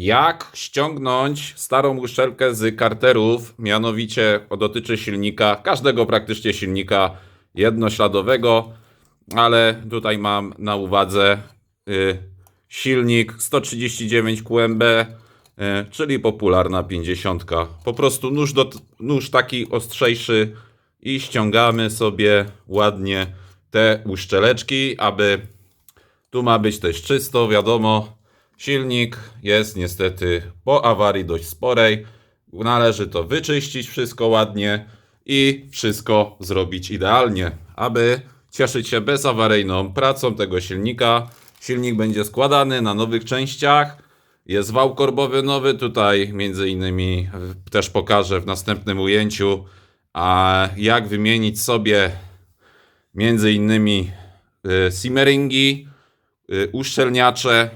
Jak ściągnąć starą uszczelkę z karterów, mianowicie dotyczy silnika, każdego praktycznie silnika jednośladowego, ale tutaj mam na uwadze y, silnik 139 QMB, y, czyli popularna 50. Po prostu nóż, do, nóż taki ostrzejszy i ściągamy sobie ładnie te uszczeleczki, aby tu ma być też czysto, wiadomo. Silnik jest niestety po awarii dość sporej. Należy to wyczyścić wszystko ładnie i wszystko zrobić idealnie, aby cieszyć się bezawaryjną pracą tego silnika. Silnik będzie składany na nowych częściach. Jest wał korbowy nowy, tutaj między innymi też pokażę w następnym ujęciu, a jak wymienić sobie między innymi y, simmeringi, y, uszczelniacze.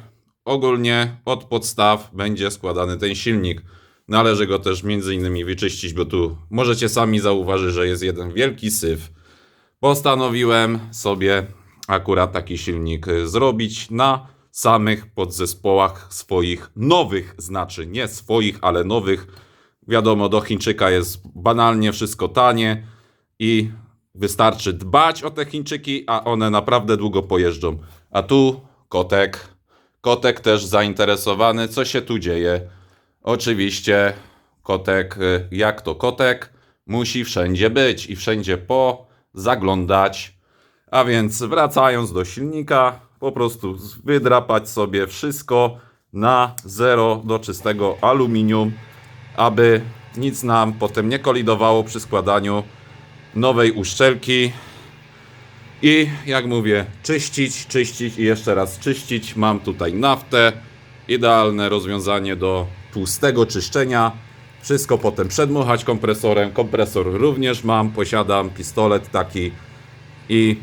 Ogólnie od podstaw będzie składany ten silnik. Należy go też między innymi wyczyścić, bo tu możecie sami zauważyć, że jest jeden wielki syf. Postanowiłem sobie akurat taki silnik y, zrobić na samych podzespołach swoich nowych, znaczy nie swoich, ale nowych. Wiadomo, do Chińczyka jest banalnie wszystko tanie i wystarczy dbać o te Chińczyki, a one naprawdę długo pojeżdżą. A tu kotek. Kotek też zainteresowany, co się tu dzieje. Oczywiście kotek, y, jak to kotek, musi wszędzie być i wszędzie po zaglądać. A więc wracając do silnika, po prostu wydrapać sobie wszystko na zero do czystego aluminium, aby nic nam potem nie kolidowało przy składaniu nowej uszczelki. I jak mówię, czyścić, czyścić i jeszcze raz czyścić. Mam tutaj naftę. Idealne rozwiązanie do tłustego czyszczenia. Wszystko potem przedmuchać kompresorem. Kompresor również mam, posiadam pistolet taki. I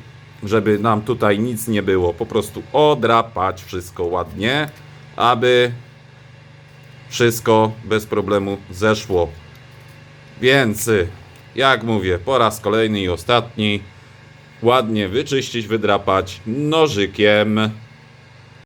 żeby nam tutaj nic nie było, po prostu odrapać wszystko ładnie, aby wszystko bez problemu zeszło. Więc, jak mówię, po raz kolejny i ostatni, ładnie wyczyścić, wydrapać nożykiem.